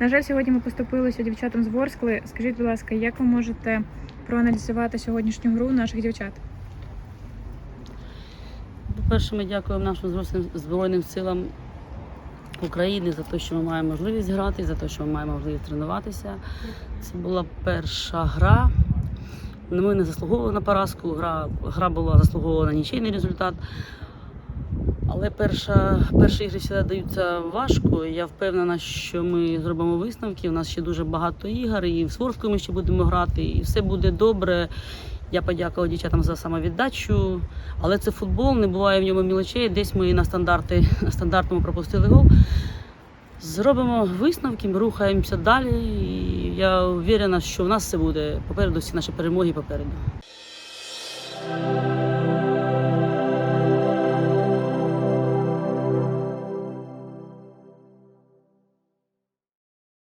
На жаль, сьогодні ми поступилися дівчатам з Ворскли. Скажіть, будь ласка, як ви можете проаналізувати сьогоднішню гру наших дівчат? По-перше, ми дякуємо нашим Збройним- силам України за те, що ми маємо можливість грати, за те, що ми маємо можливість тренуватися. Це була перша гра. Ми не заслуговували на поразку. Гра, гра була заслуговувана на нічийний результат. Але перша, перші ігри завжди даються важко. Я впевнена, що ми зробимо висновки. У нас ще дуже багато ігор, і в Сворську ми ще будемо грати, і все буде добре. Я подякувала дівчатам за самовіддачу, але це футбол, не буває в ньому мілочей. Десь ми на стандарти на стандартному пропустили гол. Зробимо висновки, ми рухаємося далі. І я впевнена, що в нас все буде попереду, всі наші перемоги попереду.